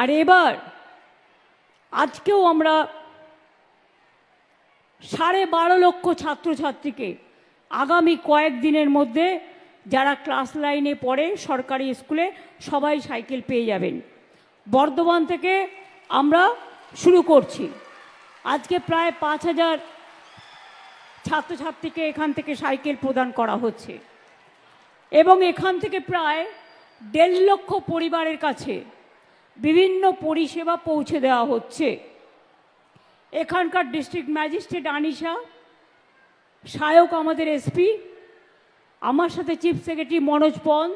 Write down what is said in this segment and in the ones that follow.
আর এবার আজকেও আমরা সাড়ে বারো লক্ষ ছাত্রছাত্রীকে আগামী কয়েকদিনের মধ্যে যারা ক্লাস লাইনে পড়ে সরকারি স্কুলে সবাই সাইকেল পেয়ে যাবেন। বর্ধমান থেকে আমরা শুরু করছি। আজকে প্রায় পাঁচ হাজার ছাত্রছাত্রীকে এখান থেকে সাইকেল প্রদান করা হচ্ছে। এবং এখান থেকে প্রায় দেড় লক্ষ পরিবারের কাছে বিভিন্ন পরিষেবা পৌঁছে দেওয়া হচ্ছে। এখানকার ডিস্ট্রিক্ট ম্যাজিস্ট্রেট আনিশা সায়ক আমাদের এসপি আমার সাথে চিফ সেক্রেটারি মনোজ পন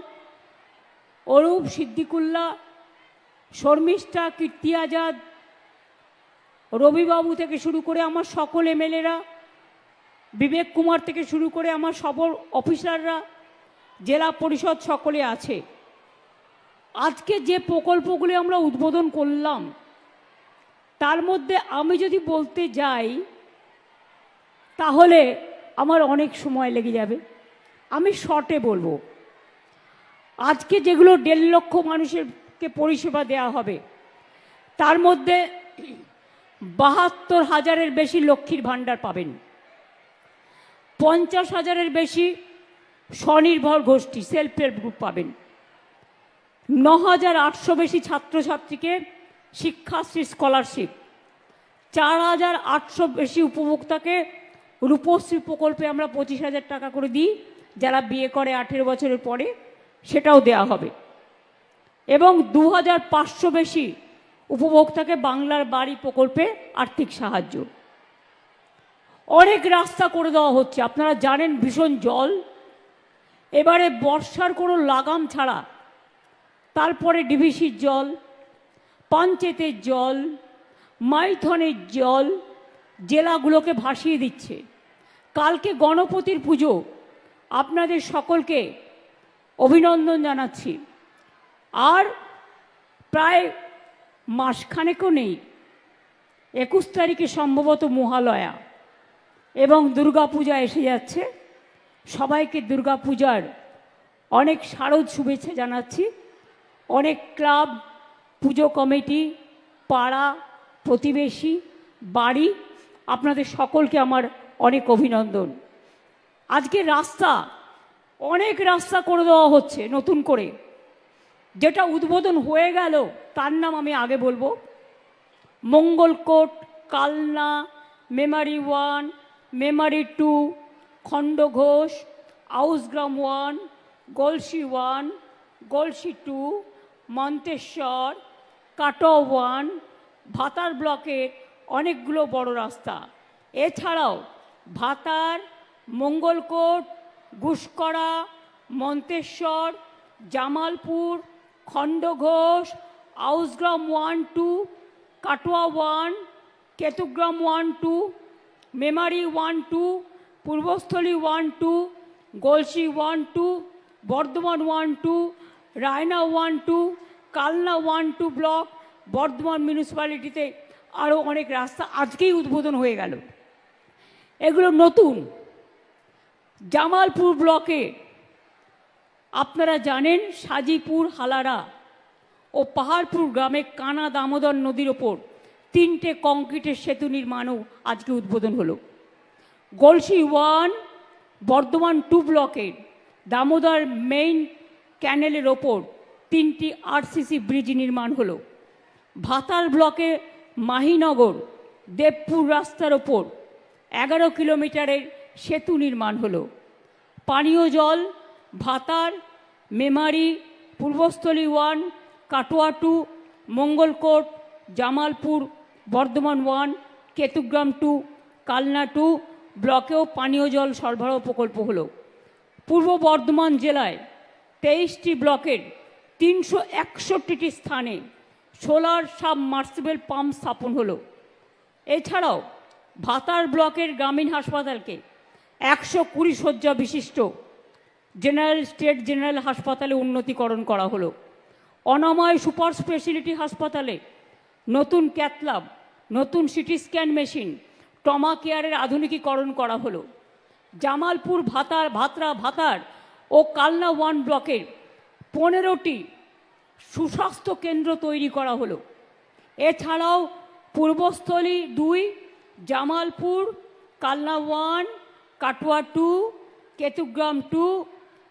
অরূপ সিদ্দিকুল্লা, শর্মিষ্ঠা কীর্তি আজাদ রবিবাবু থেকে শুরু করে আমার সকল এমএলএরা, বিবেক কুমার থেকে শুরু করে আমার সকল অফিসাররা জেলা পরিষদ সকলে আছে। আজকে যে প্রকল্পগুলি আমরা উদ্বোধন করলাম, তার মধ্যে আমি যদি বলতে যাই, তাহলে আমার অনেক সময় লেগে যাবে। আমি শর্টে বলব, আজকে যেগুলো দেড় লক্ষ মানুষেরকে পরিষেবা দেওয়া হবে, তার মধ্যে বাহাত্তর হাজারের বেশি লক্ষ্মীর ভাণ্ডার পাবেন। পঞ্চাশ হাজারের বেশি স্বনির্ভর গোষ্ঠী সেলফ হেল্প গ্রুপ পাবেন। ন হাজার আটশো বেশি ছাত্রছাত্রীকে শিক্ষাশ্রী স্কলারশিপ। চার হাজার আটশো বেশি উপভোক্তাকে রূপশ্রী প্রকল্পে আমরা পঁচিশ হাজার টাকা করে দিই, যারা বিয়ে করে আঠেরো বছরের পরে, সেটাও দেয়া হবে। এবং দু হাজার পাঁচশো বেশি উপভোক্তাকে বাংলার বাড়ি প্রকল্পে আর্থিক সাহায্য। অনেক রাস্তা করে দেওয়া হচ্ছে, আপনারা জানেন ভীষণ জল। এবারে বর্ষার কোনো লাগাম ছাড়া তারপরে ডিভিসির জল, পঞ্চায়েতের জল, মাইথনের জল, জেলাগুলোকে ভাসিয়ে দিচ্ছে। কালকে গণপতির পুজো। আপনাদের সকলকে অভিনন্দন জানাচ্ছি। আর প্রায় মাসখানেকও নেই, একুশ তারিখে সম্ভবত মহালয়া, এবং দুর্গাপূজা এসে যাচ্ছে। সবাইকে দুর্গাপূজার অনেক শারদ শুভেচ্ছা জানাচ্ছি। অনেক ক্লাব, পুজো কমিটি, পাড়া, প্রতিবেশী, বাড়ি, আপনাদের সকলকে আমার অনেক অভিনন্দন। আজকে রাস্তা, অনেক রাস্তা করে দেওয়া হচ্ছে নতুন করে। যেটা উদ্বোধন হয়ে গেল, তার নাম আমি আগে বলব। Mangalkot, Kalna, Memari one, Memari two Khandaghosh Ausgram one, Galsi one, Galsi two Manteswar Katwa one Bhatar ব্লকের অনেকগুলো বড় রাস্তা। এছাড়াও Bhatar, Mangalkot Guskara Manteswar, Jamalpur, Khandaghosh, Ausgram one two, Katwa one, Ketugram one two, Memari one two, Purbasthali one two Galsi one two, Bardhaman one two Raina one two, Kalna one two block, Bardhaman মিউনিসিপ্যালিটিতে আরও অনেক রাস্তা আজকেই উদ্বোধন হয়ে গেল। এগুলো নতুন। জামালপুর ব্লকে আপনারা জানেন সাজিপুর, হালারা ও পাহাড়পুর গ্রামে কানা দামোদর নদীর ওপর তিনটে কংক্রিটের সেতু নির্মাণও আজকে উদ্বোধন হলো। গলসি ওয়ান, বর্ধমান টু ব্লকের দামোদর মেইন ক্যানেলের ওপর তিনটি আরসিসি ব্রিজ নির্মাণ হলো। ভাতার ব্লকে মাহিনগর, দেবপুর রাস্তার ওপর এগারো কিলোমিটারের সেতু নির্মাণ হলো। পানীয় জল, Bhatar, Memari, Purbasthali one, Katwa two, Mangalkot, Jamalpur, Bardhaman one, Ketugram two, Kalna two ব্লকেও পানীয় জল সরবরাহ প্রকল্প হলো। পূর্ব বর্ধমান জেলায় তেইশটি ব্লকের তিনশো একষট্টিটি স্থানে সোলার সাবমার্সিবল পাম্প স্থাপন হলো। এছাড়াও ভাতার ব্লকের গ্রামীণ হাসপাতালকে একশো কুড়ি শয্যা বিশিষ্ট জেনারেল, স্টেট জেনারেল হাসপাতালে উন্নতিকরণ করা হলো। অনাময় সুপার স্পেশালিটি হাসপাতালে নতুন ক্যাথলাব নতুন সিটি স্ক্যান মেশিন টমা কেয়ারের আধুনিকীকরণ করা হলো। জামালপুর ভাতার, ভাতরা ভাতার ও কালনা ওয়ান ব্লকের পনেরোটি সুস্বাস্থ্য কেন্দ্র তৈরি করা হলো। এছাড়াও পূর্বস্থলী দুই, Jamalpur, Kalna one, Katwa two, Ketugram two,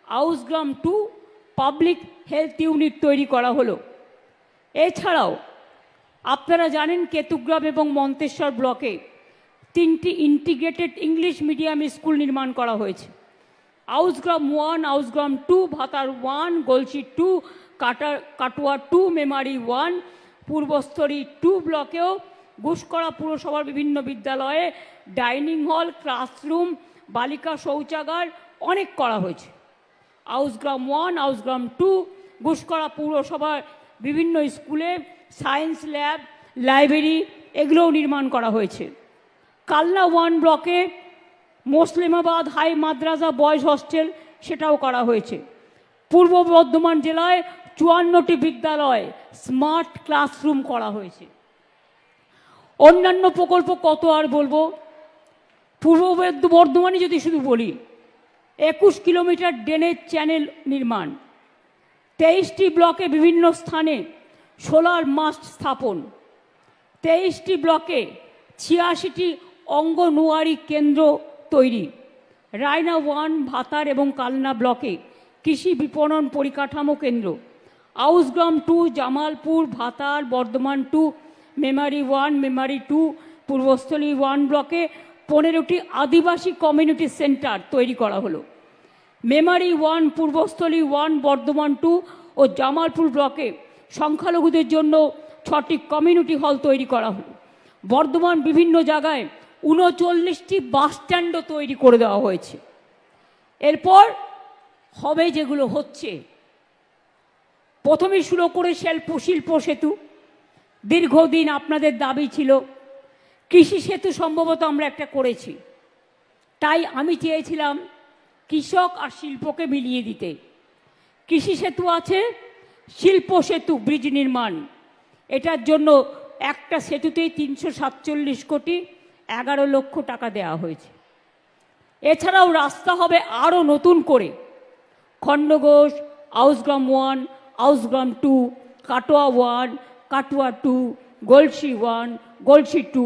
Ausgram two public health unit তৈরি করা হলো। এছাড়াও আপনারা জানেন কেতুগ্রাম এবং মন্তেশ্বর ব্লকে তিনটি ইন্টিগ্রেটেড ইংলিশ মিডিয়াম স্কুল নির্মাণ করা হয়েছে। Ausgram one Ausgram two, Bhatar one Galsi two, কাটার, Katwa two, Memari one Purbasthali two ব্লকেও Guskara পুরসভার বিভিন্ন বিদ্যালয়ে ডাইনিং হল, ক্লাসরুম, বালিকা শৌচাগার অনেক করা হয়েছে। আউসগ্রাম ওয়ান আউসগ্রাম টু ঘুষকরা পৌরসভার বিভিন্ন স্কুলে সায়েন্স ল্যাব, লাইব্রেরি, এগুলোও নির্মাণ করা হয়েছে। কালনা ওয়ান ব্লকে Muslimabad high Madrasa boys hostel সেটাও করা হয়েছে। পূর্ব বর্ধমান জেলায় চুয়ান্নটি বিদ্যালয় স্মার্ট ক্লাসরুম করা হয়েছে। অন্যান্য প্রকল্প কত আর বলব? পূর্ব বর্ধমানে যদি শুধু বলি, একুশ কিলোমিটার ড্রেনেজ চ্যানেল নির্মাণ, তেইশটি ব্লকে বিভিন্ন স্থানে সোলার মাস্ট স্থাপন, তেইশটি ব্লকে ছিয়াশিটি অঙ্গনওয়াড়ি কেন্দ্র তৈরি। রায়না ওয়ান, ভাতার এবং কালনা ব্লকে কৃষি বিপণন পরিকাঠামো কেন্দ্র। Ausgram two, Jamalpur, Bhatar, Bardhaman two, Memari one, Memari two, Purbasthali one ব্লকে পনেরোটি আদিবাসী কমিউনিটি সেন্টার তৈরি করা হলো। Memari one, Purbasthali one, Bardhaman two ও জামালপুর ব্লকে সংখ্যালঘুদের জন্য ছটি কমিউনিটি হল তৈরি করা হলো। বর্ধমান বিভিন্ন জায়গায় উনচল্লিশটি বাস স্ট্যান্ডও তৈরি করে দেওয়া হয়েছে। এরপর হবে যেগুলো হচ্ছে প্রথমে শুরু করে শিল্প শিল্প সেতু। দীর্ঘদিন আপনাদের দাবি ছিল, কৃষি সেতু সম্ভবত আমরা একটা করেছি। তাই আমি চেয়েছিলাম কৃষক আর শিল্পকে মিলিয়ে দিতে। কৃষি সেতু আছে, শিল্প সেতু, ব্রিজ নির্মাণ। এটার জন্য একটা সেতুতেই তিনশো সাতচল্লিশ কোটি এগারো লক্ষ টাকা দেওয়া হয়েছে। এছাড়াও রাস্তা হবে আরও নতুন করে। Khandaghosh, Ausgram one, Ausgram two, Katwa one, Katwa two, Galsi one, Galsi two,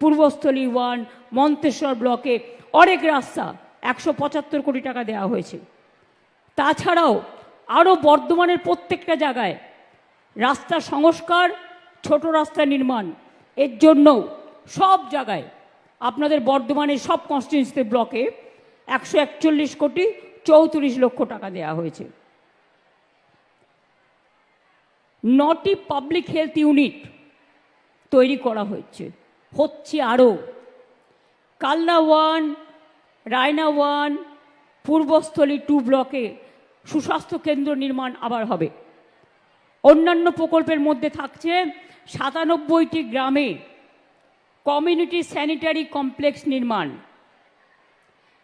Purbasthali one, Manteswar ব্লকে অনেক রাস্তা একশো পঁচাত্তর কোটি টাকা দেওয়া হয়েছে। তাছাড়াও আরও বর্ধমানের প্রত্যেকটা জায়গায় রাস্তা সংস্কার, ছোট রাস্তা নির্মাণ, এর জন্য সব জায়গায় আপনাদের বর্ধমানের সব কনস্টিটিউন্সিতে ব্লকে একশো একচল্লিশ কোটি চৌত্রিশ লক্ষ টাকা দেওয়া হয়েছে। নটি পাবলিক হেলথ ইউনিট তৈরি করা হচ্ছে হচ্ছে আরও Kalna one, Raina one, Purbasthali two ব্লকে সুস্বাস্থ্য কেন্দ্র নির্মাণ আবার হবে। অন্যান্য প্রকল্পের মধ্যে থাকছে সাতানব্বইটি গ্রামে কমিউনিটি স্যানিটারি কমপ্লেক্স নির্মাণ।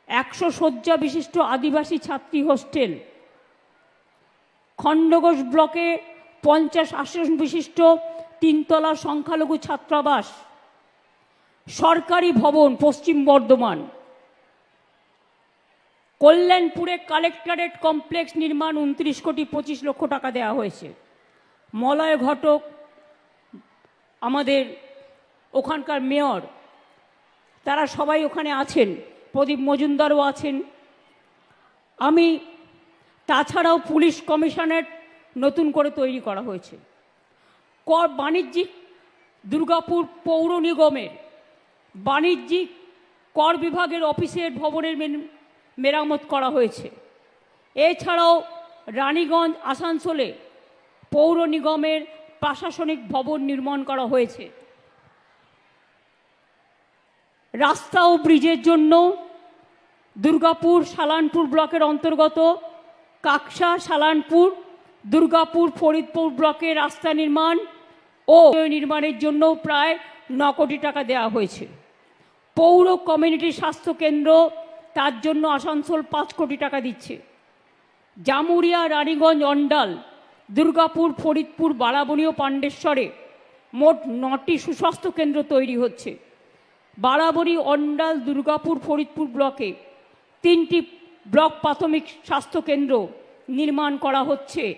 একশো শয্যা বিশিষ্ট আদিবাসী ছাত্রী হোস্টেল। খণ্ডঘোষ ব্লকে পঞ্চাশ আসন বিশিষ্ট তিনতলা সংখ্যালঘু ছাত্রাবাস। সরকারি ভবন, পশ্চিম বর্ধমান। কল্যাণপুরে কালেক্টরেট কমপ্লেক্স নির্মাণ উনত্রিশ কোটি পঁচিশ লক্ষ টাকা দেওয়া হয়েছে। মলয় ঘটক, আমাদের ওখানকার মেয়র, তারা সবাই ওখানে আছেন, প্রদীপ মজুমদারও আছেন। আমি তাছাড়াও পুলিশ কমিশনের নতুন করে তৈরি করা হয়েছে। কর বাণিজ্যিক দুর্গাপুর পৌর নিগমের বাণিজ্যিক কর বিভাগের অফিসের ভবনের মেরামত করা হয়েছে। এছাড়াও রানীগঞ্জ, আসানসোলে পৌর নিগমের প্রশাসনিক ভবন নির্মাণ করা হয়েছে। রাস্তা ও ব্রিজের জন্য দুর্গাপুর সালানপুর ব্লকের অন্তর্গত কাকসা সালানপুর, দুর্গাপুর ফরিদপুর ব্লকে রাস্তা নির্মাণ ও নির্মাণের জন্য প্রায় ন কোটি টাকা দেওয়া হয়েছে। পৌর কমিউনিটি স্বাস্থ্য কেন্দ্র তার জন্য আসানসোল পাঁচ কোটি টাকা দিচ্ছে। জামুরিয়া, রানীগঞ্জ, অন্ডাল, দুর্গাপুর, ফরিদপুর, বারাবণী ও পাণ্ডেশ্বরে মোট নটি সুস্বাস্থ্য কেন্দ্র তৈরি হচ্ছে। বারাবণী অন্ডাল দুর্গাপুর ফরিদপুর ব্লকে তিনটি ব্লক প্রাথমিক স্বাস্থ্য কেন্দ্র নির্মাণ করা হচ্ছে।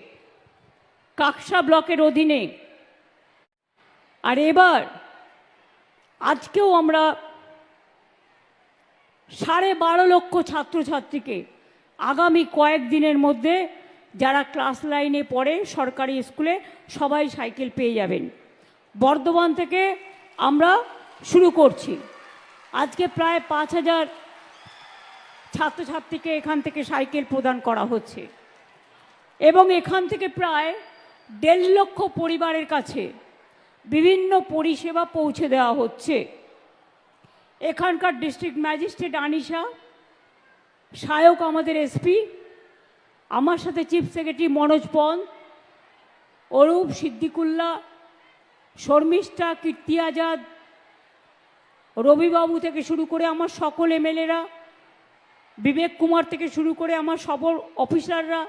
কাকসা ব্লকের অধীনে। আর এবার আজকেও আমরা সাড়ে বারো লক্ষ ছাত্রছাত্রীকে আগামী কয়েকদিনের মধ্যে যারা ক্লাস লাইনে পড়ে সরকারি স্কুলে সবাই সাইকেল পেয়ে যাবেন। বর্ধমান থেকে আমরা শুরু করছি। আজকে প্রায় পাঁচ হাজার ছাত্রছাত্রীকে এখান থেকে সাইকেল প্রদান করা হচ্ছে। এবং এখান থেকে প্রায় দেড় লক্ষ পরিবারের কাছে বিভিন্ন পরিষেবা পৌঁছে দেওয়া হচ্ছে। এখানকার ডিস্ট্রিক্ট ম্যাজিস্ট্রেট আনিশা, সহায়ক আমাদের এসপি, আমার সাথে চিফ সেক্রেটারি মনোজ পন অরূপ সিদ্দিকুল্লা, শর্মিষ্ঠা কীর্তি আজাদ রবিবাবু থেকে শুরু করে আমার সকল এমএলএরা, বিবেক কুমার থেকে শুরু করে আমার সবর অফিসাররা,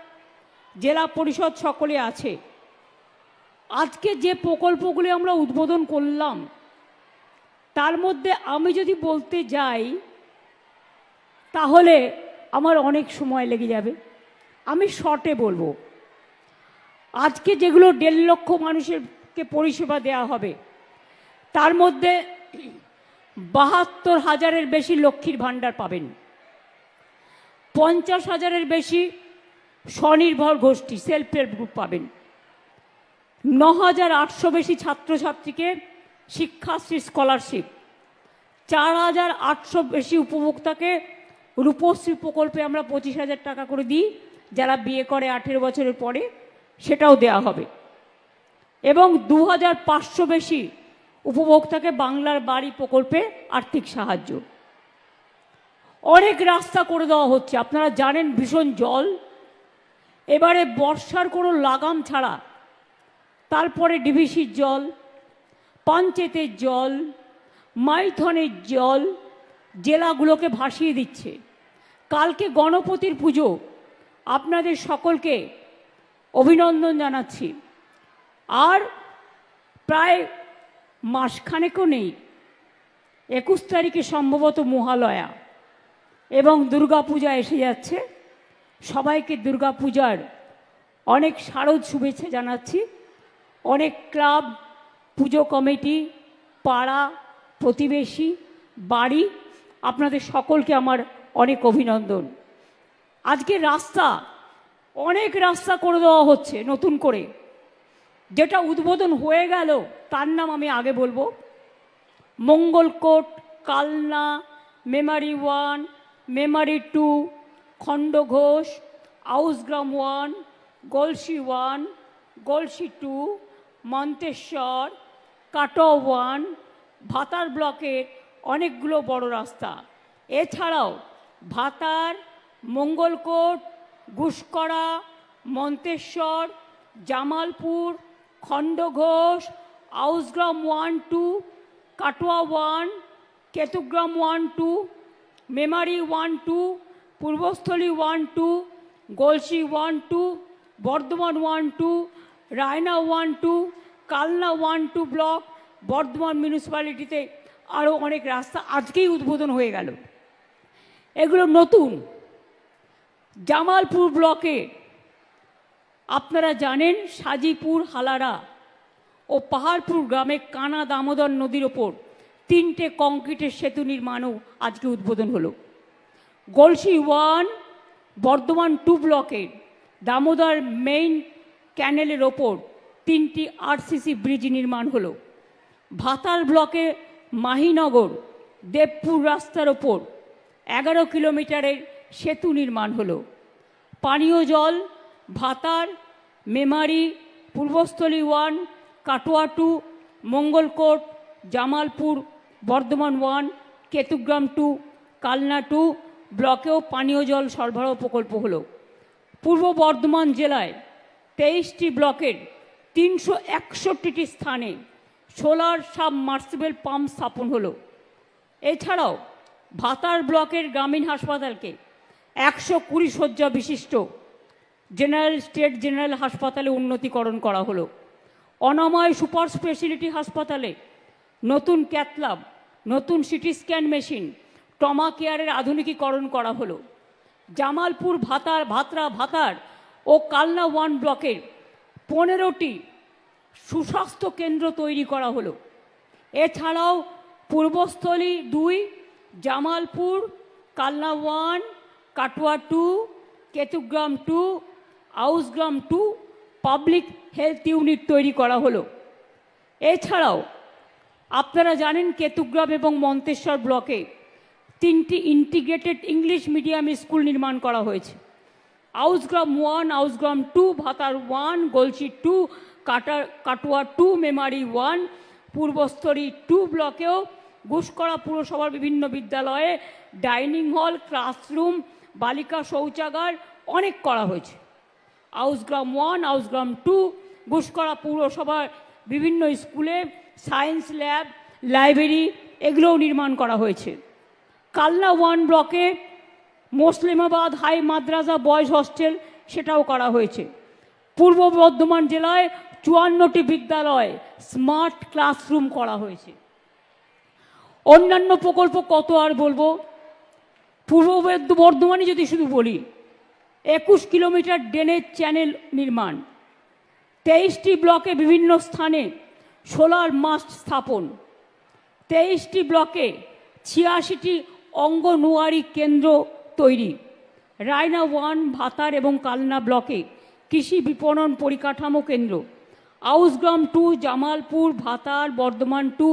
জেলা পরিষদ সকলে আছে। আজকে যে প্রকল্পগুলি আমরা উদ্বোধন করলাম, তার মধ্যে আমি যদি বলতে যাই, তাহলে আমার অনেক সময় লেগে যাবে। আমি শর্টে বলব, আজকে যেগুলো দেড় লক্ষ মানুষেরকে পরিষেবা দেওয়া হবে, তার মধ্যে বাহাত্তর হাজারের বেশি লক্ষ্মীর ভাণ্ডার পাবেন। পঞ্চাশ হাজারের বেশি স্বনির্ভর গোষ্ঠী সেলফ হেল্প গ্রুপ পাবেন। ন হাজার আটশো বেশি ছাত্রছাত্রীকে শিক্ষাশ্রী স্কলারশিপ চার হাজার আটশো বেশি উপভোক্তাকে রূপশ্রী প্রকল্পে আমরা পঁচিশ হাজার টাকা করে দিই। যারা বিয়ে করে আঠেরো বছরের পরে, সেটাও দেয়া হবে। এবং দু হাজার পাঁচশো বেশি উপভোক্তাকে বাংলার বাড়ি প্রকল্পে আর্থিক সাহায্য। অনেক রাস্তা করে দেওয়া হচ্ছে। আপনারা জানেন ভীষণ জল। এবারে বর্ষার কোনো লাগাম ছাড়া, তারপরে ডিভিসির জল, পঞ্চায়েতের জল, মাইথনের জল, জেলাগুলোকে ভাসিয়ে দিচ্ছে। কালকে গণপতির পুজো। আপনাদের সকলকে অভিনন্দন জানাচ্ছি। আর প্রায় মাসখানেকও নেই। একুশ তারিখে সম্ভবত মহালয়া। এবং দুর্গাপূজা এসে যাচ্ছে। সবাইকে দুর্গাপূজার অনেক শারদ শুভেচ্ছা জানাচ্ছি। অনেক ক্লাব, পুজো কমিটি, পাড়া, প্রতিবেশী, বাড়ি, আপনাদের সকলকে আমার অনেক অভিনন্দন। আজকে রাস্তা, অনেক রাস্তা করে দেওয়া হচ্ছে নতুন করে। যেটা উদ্বোধন হয়ে গেল, তার নাম আমি আগে বলব। Mangalkot, Kalna, Memari one, Memari two Khandaghosh Ausgram one, Galsi one, Galsi two, Manteswar Katwa one, Bhatar ব্লকের অনেকগুলো বড় রাস্তা। এছাড়াও Bhatar, Mangalkot Guskara Manteswar, Jamalpur Khandaghosh Ausgram one two, Katwa one, Ketugram one two, Memari one two, Purbasthali one two, Galsi one two, Bardhaman one two, Raina one two, Kalna one two block, Bardhaman মিউনিসিপ্যালিটিতে আরও অনেক রাস্তা আজকেই উদ্বোধন হয়ে গেল। এগুলো নতুন। জামালপুর ব্লকে আপনারা জানেন সাজিপুর হালারা ও পাহাড়পুর গ্রামে কানা দামোদর নদীর ওপর তিনটে কংক্রিটের সেতু নির্মাণও আজকে উদ্বোধন হলো। গলসি ওয়ান, বর্ধমান টু ব্লকের দামোদর মেইন ক্যানেলের ওপর তিনটি আরসিসি ব্রিজ নির্মাণ হলো। ভাতার ব্লকে মাহিনগর, দেবপুর রাস্তার ওপর এগারো কিলোমিটারের সেতু নির্মাণ হলো। পানীয় জল Bhatar, Memari, Purbasthali one, Katwa two, Mangalkot, Jamalpur, Bardhaman one, Ketugram two, Kalna two, ব্লকেও পানীয় জল সরবরাহ প্রকল্প হল। পূর্ব বর্ধমান জেলায় তেইশটি ব্লকের তিনশো একষট্টিটি স্থানে সোলার সাবমার্সিবল পাম্প স্থাপন হলো। এছাড়াও ভাতার ব্লকের গ্রামীণ হাসপাতালকে একশো কুড়ি শয্যা বিশিষ্ট জেনারেল, স্টেট জেনারেল হাসপাতালে উন্নতিকরণ করা হলো। অনাময় সুপার স্পেশালিটি হাসপাতালে নতুন ক্যাথলাব নতুন সিটি স্ক্যান মেশিন টমা কেয়ারের আধুনিকীকরণ করা হলো। জামালপুর ভাতার, ভাতরা ভাতার ও কালনা ওয়ান ব্লকের পনেরোটি সুস্বাস্থ্য কেন্দ্র তৈরি করা হলো। এছাড়াও পূর্বস্থলী দুই, Jamalpur, Kalna one, Katwa two, Ketugram two Ausgram two public health unit তৈরি করা হলো। এছাড়াও, আপনারা জানেন কেতুগ্রাম এবং মন্তেশ্বর ব্লকে তিনটি ইন্টিগ্রেটেড ইংলিশ মিডিয়াম স্কুল নির্মাণ করা হয়েছে। Ausgram one Ausgram two Bhatar one Galsi two কাটা, Katwa two Memari one Purbasthali two ব্লকেও Guskara পুরসভার বিভিন্ন বিদ্যালয়ে ডাইনিং হল, ক্লাসরুম, বালিকা শৌচাগার অনেক করা হয়েছে। আউসগ্রাম ওয়ান আউসগ্রাম টু ঘুষকরা পৌরসভার বিভিন্ন স্কুলে, সায়েন্স ল্যাব, লাইব্রেরি, এগুলোও নির্মাণ করা হয়েছে। কালনা ওয়ান ব্লকে Muslimabad high Madrasa boys hostel সেটাও করা হয়েছে। পূর্ব বর্ধমান জেলায় চুয়ান্নটি বিদ্যালয় স্মার্ট ক্লাসরুম করা হয়েছে। অন্যান্য প্রকল্প কত আর বলব? পূর্ব বর্ধ- বর্ধমানে যদি শুধু বলি একুশ কিলোমিটার ড্রেনের চ্যানেল নির্মাণ। তেইশটি ব্লকে বিভিন্ন স্থানে সোলার মাস্ট স্থাপন। তেইশটি ব্লকে ছিয়াশিটি অঙ্গনওয়াড়ি কেন্দ্র তৈরি। রায়না ওয়ান, ভাতার এবং কালনা ব্লকে কৃষি বিপণন পরিকাঠামো কেন্দ্র। Ausgram two, Jamalpur, Bhatar, Bardhaman two,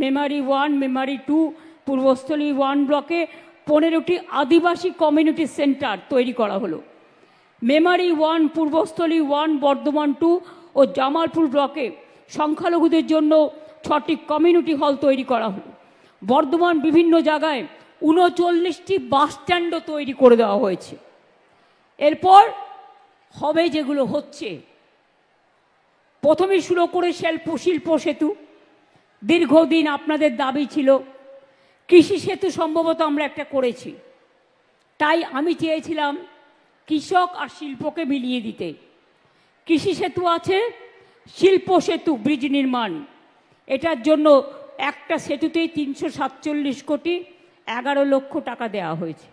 Memari one, Memari two, Purbasthali one ব্লকে পনেরোটি আদিবাসী কমিউনিটি সেন্টার তৈরি করা হলো। Memari one, Purbasthali one, Bardhaman two ও জামালপুর ব্লকে সংখ্যালঘুদের জন্য ছটি কমিউনিটি হল তৈরি করা হলো। বর্ধমান বিভিন্ন জায়গায় উনচল্লিশটি বাস স্ট্যান্ডও তৈরি করে দেওয়া হয়েছে। এরপর হবে যেগুলো হচ্ছে, প্রথমে শুরু করে শিল্প শিল্প সেতু। দীর্ঘদিন আপনাদের দাবি ছিল, কৃষি সেতু সম্ভবত আমরা একটা করেছি। তাই আমি চেয়েছিলাম কৃষক আর শিল্পকে মিলিয়ে দিতে। কৃষি সেতু আছে, শিল্প সেতু, ব্রিজ নির্মাণ। এটার জন্য একটা সেতুতেই তিনশো সাতচল্লিশ কোটি এগারো লক্ষ টাকা দেওয়া হয়েছে।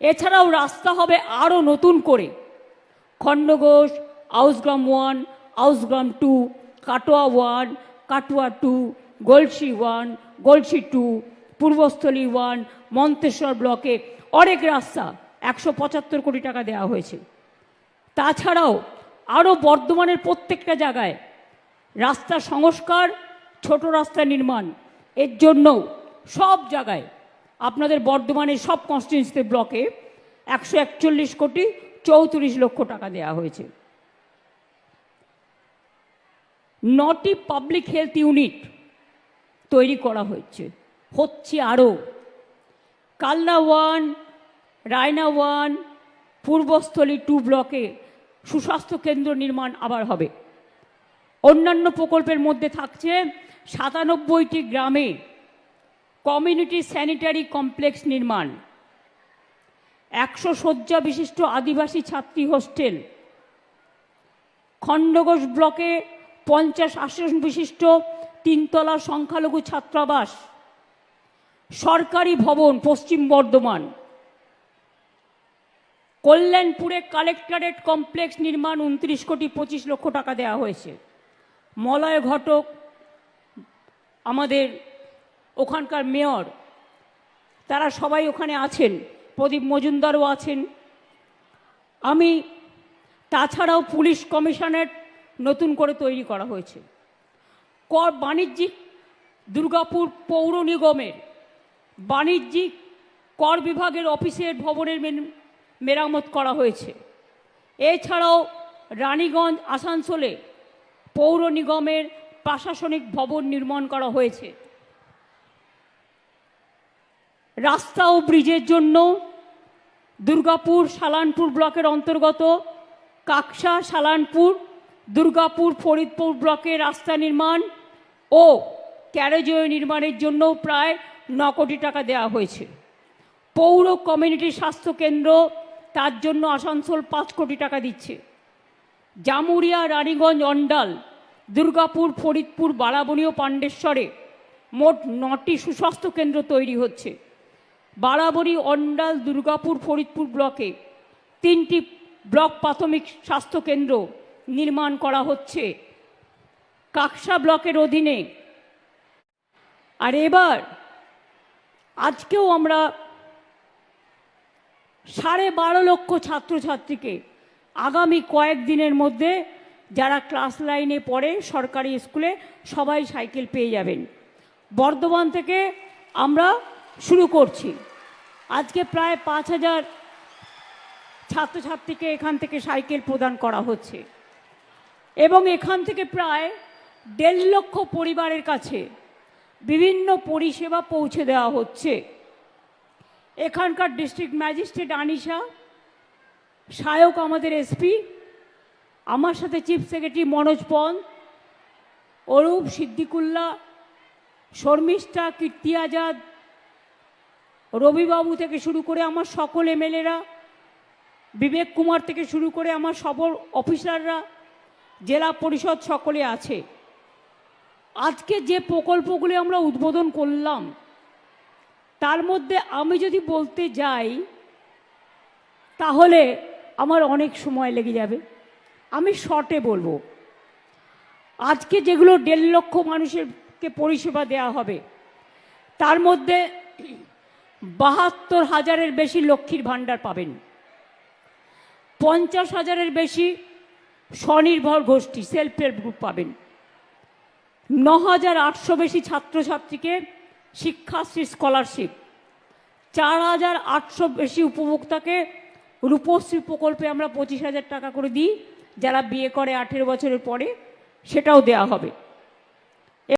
এছাড়াও রাস্তা হবে আরও নতুন করে। Khandaghosh, Ausgram one, Ausgram two, Katwa one, Katwa two, Galsi one, Galsi two, Purbasthali one, Manteswar ব্লকে অনেক রাস্তা। একশো পঁচাত্তর কোটি টাকা দেওয়া হয়েছে। তাছাড়াও আরও বর্ধমানের প্রত্যেকটা জায়গায় রাস্তা সংস্কার, ছোট রাস্তা নির্মাণ, এর জন্য সব জায়গায় আপনাদের বর্ধমানের সব কনস্টিটিউন্সি ব্লকে একশো একচল্লিশ কোটি চৌত্রিশ লক্ষ টাকা দেওয়া হয়েছে। নটি পাবলিক হেলথ ইউনিট তৈরি করা হয়েছে। হচ্ছে আরও Kalna one Raina one, Purbasthali two ব্লকে সুস্বাস্থ্য কেন্দ্র নির্মাণ আবার হবে। অন্যান্য প্রকল্পের মধ্যে থাকছে সাতানব্বইটি গ্রামে কমিউনিটি স্যানিটারি কমপ্লেক্স নির্মাণ, একশো শয্যা বিশিষ্ট আদিবাসী ছাত্রী হোস্টেল, খণ্ডঘোষ ব্লকে পঞ্চাশ আসন বিশিষ্ট তিনতলা সংখ্যালঘু ছাত্রাবাস, সরকারি ভবন, পশ্চিম বর্ধমান। কল্যাণপুরে কালেক্টরেট কমপ্লেক্স নির্মাণ উনত্রিশ কোটি পঁচিশ লক্ষ টাকা দেওয়া হয়েছে। মলয় ঘটক, আমাদের ওখানকার মেয়র, তারা সবাই ওখানে আছেন, প্রদীপ মজুমদারও আছেন। আমি তাছাড়াও পুলিশ কমিশনারেট নতুন করে তৈরি করা হয়েছে। কর বাণিজ্যিক দুর্গাপুর পৌর নিগমের বাণিজ্যিক কর বিভাগের অফিসের ভবনের মেরামত করা হয়েছে। এছাড়াও রানীগঞ্জ, আসানসোলে পৌর নিগমের প্রশাসনিক ভবন নির্মাণ করা হয়েছে। রাস্তা ও ব্রিজের জন্য দুর্গাপুর সালানপুর ব্লকের অন্তর্গত কাকসা সালানপুর, দুর্গাপুর ফরিদপুর ব্লকে রাস্তা নির্মাণ ও ক্যারেজওয়ে নির্মাণের জন্য প্রায় ন কোটি টাকা দেওয়া হয়েছে। পৌর কমিউনিটি স্বাস্থ্য কেন্দ্র তার জন্য আসানসোল পাঁচ কোটি টাকা দিচ্ছে। জামুরিয়া, রানীগঞ্জ, অন্ডাল, দুর্গাপুর, ফরিদপুর, বারাবণী ও পাণ্ডেশ্বরে মোট নটি সুস্বাস্থ্য কেন্দ্র তৈরি হচ্ছে। বারাবণী, অন্ডাল, দুর্গাপুর, ফরিদপুর ব্লকে তিনটি ব্লক প্রাথমিক স্বাস্থ্য কেন্দ্র নির্মাণ করা হচ্ছে। কাকসা ব্লকের অধীনে। আর এবার আজকেও আমরা সাড়ে বারো লক্ষ ছাত্রছাত্রীকে আগামী কয়েকদিনের মধ্যে যারা ক্লাস লাইনে পড়ে সরকারি স্কুলে সবাই সাইকেল পেয়ে যাবেন। বর্ধমান থেকে আমরা শুরু করছি। আজকে প্রায় পাঁচ হাজার ছাত্রছাত্রীকে এখান থেকে সাইকেল প্রদান করা হচ্ছে এবং এখান থেকে প্রায় দেড় লক্ষ পরিবারের কাছে বিভিন্ন পরিষেবা পৌঁছে দেওয়া হচ্ছে। এখানকার ডিস্ট্রিক্ট ম্যাজিস্ট্রেট আনিশা সায়ক আমাদের এসপি আমার সাথে চিফ সেক্রেটারি মনোজ পন, অরূপ সিদ্দিকুল্লা, শর্মিষ্ঠা কীর্তি আজাদ রবিবাবু থেকে শুরু করে আমার সকল এমএলএরা, বিবেক কুমার থেকে শুরু করে আমার সকল অফিসাররা, জেলা পরিষদ সকলে আছে। আজকে যে প্রকল্পগুলি আমরা উদ্বোধন করলাম তার মধ্যে আমি যদি বলতে যাই, তাহলে আমার অনেক সময় লেগে যাবে। আমি শর্টে বলব। আজকে যেগুলো দেড় লক্ষ মানুষেরকে পরিষেবা দেওয়া হবে, তার মধ্যে বাহাত্তর হাজারের বেশি লক্ষ্মীর ভাণ্ডার পাবেন। পঞ্চাশ হাজারের বেশি স্বনির্ভর গোষ্ঠী সেলফ হেল্প গ্রুপ পাবেন। ন হাজার আটশো বেশি ছাত্রছাত্রীকে শিক্ষাশ্রী স্কলারশিপ। চার হাজার আটশো বেশি উপভোক্তাকে রূপশ্রী প্রকল্পে আমরা পঁচিশ হাজার টাকা করে দিই, যারা বিয়ে করে আঠেরো বছরের পরে, সেটাও দেয়া হবে।